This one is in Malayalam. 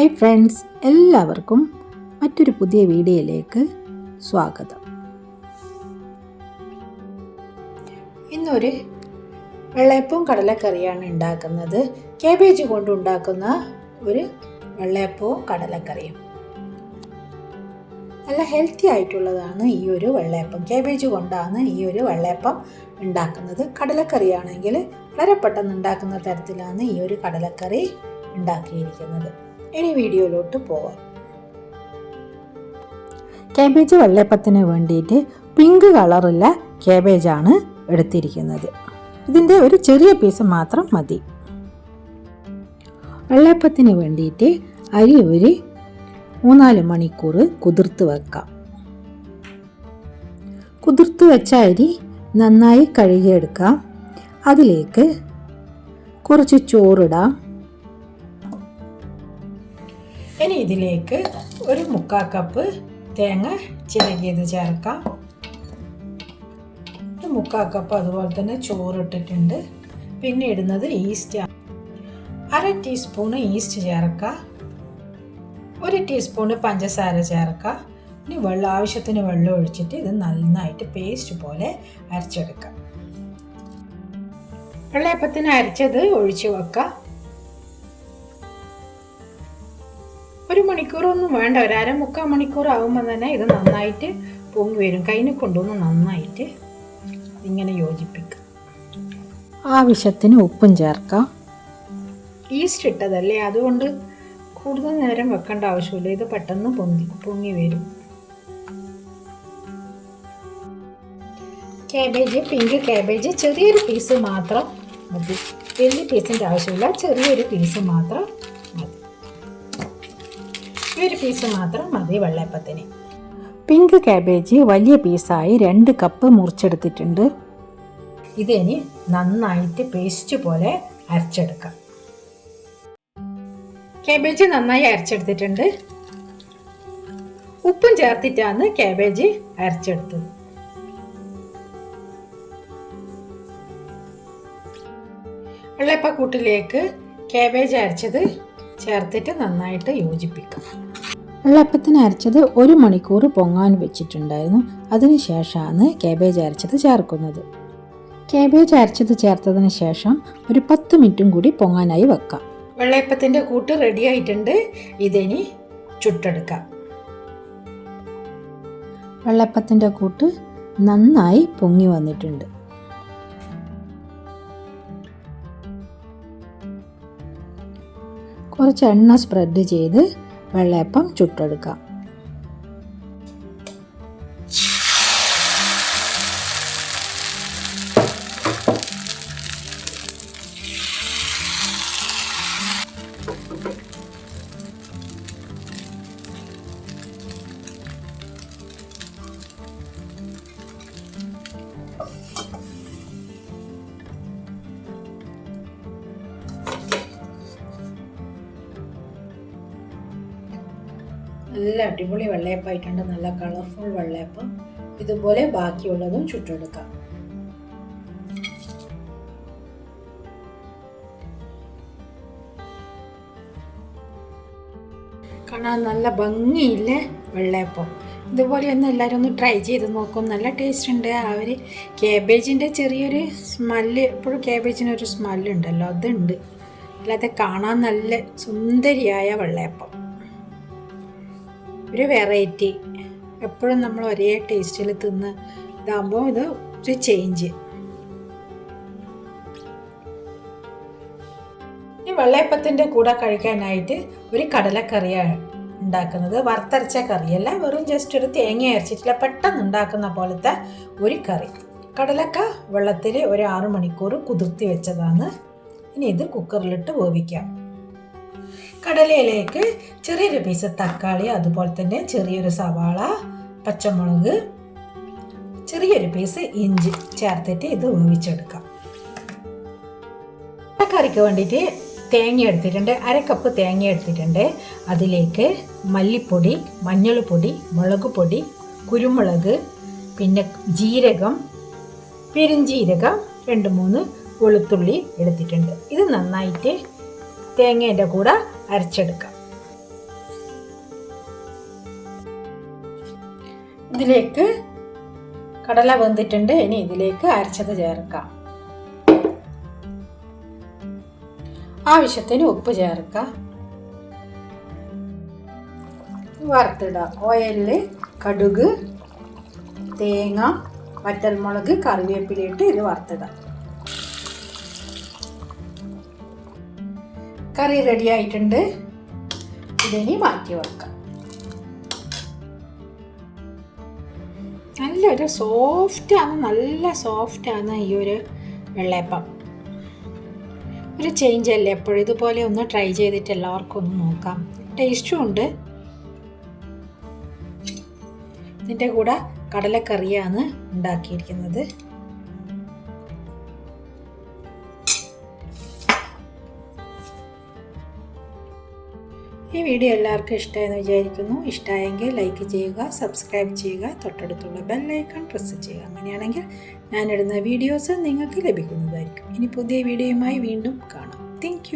ഹായ് ഫ്രണ്ട്സ് എല്ലാവർക്കും മറ്റൊരു പുതിയ വീഡിയോയിലേക്ക് സ്വാഗതം. ഇന്നൊരു വെള്ളയപ്പവും കടലക്കറിയാണ് ഉണ്ടാക്കുന്നത്. കേബേജ് കൊണ്ടുണ്ടാക്കുന്ന ഒരു വെള്ളയപ്പവും കടലക്കറിയും. നല്ല ഹെൽത്തി ആയിട്ടുള്ളതാണ് ഈ ഒരു വെള്ളയപ്പം. കേബേജ് കൊണ്ടാണ് ഈ ഒരു വെള്ളയപ്പം ഉണ്ടാക്കുന്നത്. കടലക്കറിയാണെങ്കിൽ വളരെ പെട്ടെന്ന് ഉണ്ടാക്കുന്ന തരത്തിലാണ് ഈ ഒരു കടലക്കറി ഉണ്ടാക്കിയിരിക്കുന്നത്. ഇനി വീഡിയോയിലോട്ട് പോവാം. കേബേജ് വെള്ളയപ്പത്തിന് വേണ്ടിയിട്ട് പിങ്ക് കളറുള്ള കേബേജാണ് എടുത്തിരിക്കുന്നത്. ഇതിന്റെ ഒരു ചെറിയ പീസ് മാത്രം മതി. വെള്ളയപ്പത്തിന് വേണ്ടിയിട്ട് അരി ഒരു മൂന്നാൽ മണിക്കൂർ കുതിർത്ത് വെക്കാം. കുതിർത്ത് വെച്ച അരി നന്നായി കഴുകിയെടുക്കാം. അതിലേക്ക് കുറച്ച് ചോറിടാം. ഇതിലേക്ക് ഒരു മുക്കാൽ കപ്പ് തേങ്ങ ചിരകിയത് ചേർക്കാം. മുക്കാൽ കപ്പ് അതുപോലെ തന്നെ ചോറിട്ടിട്ടുണ്ട്. പിന്നെ ഇടുന്നത് ഈസ്റ്റ് അര ടീസ്പൂണ് ഈസ്റ്റ് ചേർക്കുക ഒരു ടീസ്പൂണ് പഞ്ചസാര ചേർക്കുക ഇനി വെള്ളം ആവശ്യത്തിന് വെള്ളം ഒഴിച്ചിട്ട് ഇത് നന്നായിട്ട് പേസ്റ്റ് പോലെ അരച്ചെടുക്കാം. വെള്ളയപ്പത്തിന് അരച്ചത് ഒഴിച്ചു വെക്കാം. ഒരു മണിക്കൂറൊന്നും വേണ്ട. ഒരു അര മുക്കാൽ മണിക്കൂർ ആകുമ്പോൾ തന്നെ ഇത് നന്നായിട്ട് പൊങ്ങി വരും. കൈനെ കൊണ്ടുവന്ന് നന്നായിട്ട് ഇങ്ങനെ യോജിപ്പിക്കുക ആവശ്യത്തിന് ഉപ്പും ചേർക്കാം. ഈസ്റ്റ് ഇട്ടതല്ലേ? അതുകൊണ്ട് കൂടുതൽ നേരം വെക്കേണ്ട ആവശ്യമില്ല. ഇത് പെട്ടെന്ന് പൊങ്ങി പൊങ്ങി വരും. കാബേജ് പിങ്ക് കാബേജ് ചെറിയൊരു പീസ് മാത്രം മതി. വലിയ പീസിന്റെ ആവശ്യമില്ല. ചെറിയൊരു പീസ് മാത്രം മതി ഈ ഒരു പീസ് മാത്രം മതി വെള്ളയപ്പത്തിന്. പിങ്ക് കാബേജ് വലിയ പീസായി രണ്ട് കപ്പ് മുറിച്ചെടുത്തിട്ടുണ്ട്. ഇതിനി നന്നായിട്ട് പേസ്റ്റ് പോലെ അരച്ചെടുക്കാം. കാബേജ് നന്നായി അരച്ചെടുത്തിട്ടുണ്ട്. ഉപ്പും ചേർത്തിട്ടാണ് കാബേജ് അരച്ചെടുത്തത്. വെള്ളയപ്പക്കൂട്ടിലേക്ക് കാബേജ് അരച്ചത് ചേർത്തിട്ട് നന്നായിട്ട് യോജിപ്പിക്കാം. വെള്ളയപ്പത്തിന് അരച്ചത് ഒരു മണിക്കൂർ പൊങ്ങാൻ വെച്ചിട്ടുണ്ടായിരുന്നു. അതിനുശേഷമാണ് കാബേജ് അരച്ചത് ചേർക്കുന്നത്. കാബേജ് അരച്ചത് ചേർത്തതിന് ശേഷം ഒരു പത്ത് മിനിറ്റും കൂടി പൊങ്ങാനായി വെക്കാം. വെള്ളയപ്പത്തിന്റെ കൂട്ട് റെഡി ആയിട്ടുണ്ട്. ഇതിനി ചുട്ടെടുക്കാം. വെള്ളപ്പത്തിന്റെ കൂട്ട് നന്നായി പൊങ്ങി വന്നിട്ടുണ്ട്. കുറച്ച് എണ്ണ സ്പ്രെഡ് ചെയ്ത് വെള്ളയപ്പം ചുട്ടെടുക്കാം. നല്ല അടിപൊളി വെള്ളയപ്പായിട്ടുണ്ട്. നല്ല കളർഫുൾ വെള്ളയപ്പം. ഇതുപോലെ ബാക്കിയുള്ളതും ചുട്ടെടുക്കാം. കാണാൻ നല്ല ഭംഗിയില്ലേ വെള്ളയപ്പം. ഇതുപോലെ ഒന്ന് എല്ലാവരും ഒന്ന് ട്രൈ ചെയ്ത് നോക്കും. നല്ല ടേസ്റ്റ് ഉണ്ട്. അവർ കേബേജിന്റെ ചെറിയൊരു സ്മെല്ല് എപ്പോഴും കേബേജിനൊരു സ്മെല്ലുണ്ടല്ലോ അതുണ്ട്. അല്ലാതെ കാണാൻ നല്ല സുന്ദരിയായ വെള്ളയപ്പം. ഒരു വെറൈറ്റി എപ്പോഴും നമ്മൾ ഒരേ ടേസ്റ്റിൽ തിന്ന് ഇതാകുമ്പോൾ ഇത് ഒരു ചേഞ്ച് ഈ വെള്ളയപ്പത്തിന്റെ കൂടെ കഴിക്കാനായിട്ട് ഒരു കടലക്കറിയാണ് ഉണ്ടാക്കുന്നത്. വറുത്തരച്ച കറിയല്ല. വെറും ജസ്റ്റ് ഒരു തേങ്ങ അരച്ചിട്ടില്ല. പെട്ടെന്ന് ഉണ്ടാക്കുന്ന പോലത്തെ ഒരു കറി. കടലക്ക വെള്ളത്തിൽ ഒരു ആറു മണിക്കൂർ കുതിർത്തി വെച്ചതാണ്. ഇനി ഇത് കുക്കറിലിട്ട് വേവിക്കാം. കടലയിലേക്ക് ചെറിയൊരു പീസ് തക്കാളി അതുപോലെ തന്നെ ചെറിയൊരു സവാള പച്ചമുളക് ചെറിയൊരു പീസ് ഇഞ്ചി ചേർത്തിട്ട് ഇത് വേവിച്ചെടുക്കാം. കറിക്ക് വേണ്ടിയിട്ട് തേങ്ങ എടുത്തിട്ടുണ്ട്. അര കപ്പ് തേങ്ങ എടുത്തിട്ടുണ്ട്. അതിലേക്ക് മല്ലിപ്പൊടി മഞ്ഞൾപ്പൊടി മുളക് പൊടി കുരുമുളക് പിന്നെ ജീരകം പെരിഞ്ജീരകം രണ്ട് മൂന്ന് വെളുത്തുള്ളി എടുത്തിട്ടുണ്ട്. ഇത് നന്നായിട്ട് തേങ്ങേന്റെ കൂടെ അരച്ചെടുക്കാം. ഇതിലേക്ക് കടല വെന്തിട്ടുണ്ട്. ഇനി ഇതിലേക്ക് അരച്ചത് ചേർക്കാം. ആവശ്യത്തിന് ഉപ്പ് ചേർക്കാം. വറുത്തിടാം. ഓയിൽ കടുക് തേങ്ങ വറ്റൽമുളക് കറിവേപ്പിലിട്ട് ഇത് വറുത്തിടാം. കറി റെഡി ആയിട്ടുണ്ട്. ഇതിനി മാറ്റി വെക്കാം. നല്ലൊരു സോഫ്റ്റാണ് നല്ല സോഫ്റ്റാണ് ഈ ഒരു വെള്ളയപ്പം. ഒരു ചേഞ്ച് അല്ലേ? എപ്പോഴും ഇതുപോലെ ഒന്ന് ട്രൈ ചെയ്തിട്ട് എല്ലാവർക്കും ഒന്ന് നോക്കാം. ടേസ്റ്റും ഉണ്ട്. ഇതിന്റെ കൂടെ കടലക്കറിയാണ് ഉണ്ടാക്കിയിരിക്കുന്നത്. ഈ വീഡിയോ എല്ലാവർക്കും ഇഷ്ടമായെന്ന് വിചാരിക്കുന്നു. ഇഷ്ടമായെങ്കിൽ ലൈക്ക് ചെയ്യുക സബ്സ്ക്രൈബ് ചെയ്യുക തൊട്ടടുത്തുള്ള ബെല്ലൈക്കൺ പ്രസ് ചെയ്യുക. അങ്ങനെയാണെങ്കിൽ ഞാനിടുന്ന വീഡിയോസ് നിങ്ങൾക്ക് ലഭിക്കുന്നതായിരിക്കും. ഇനി പുതിയ വീഡിയോയുമായി വീണ്ടും കാണാം. താങ്ക്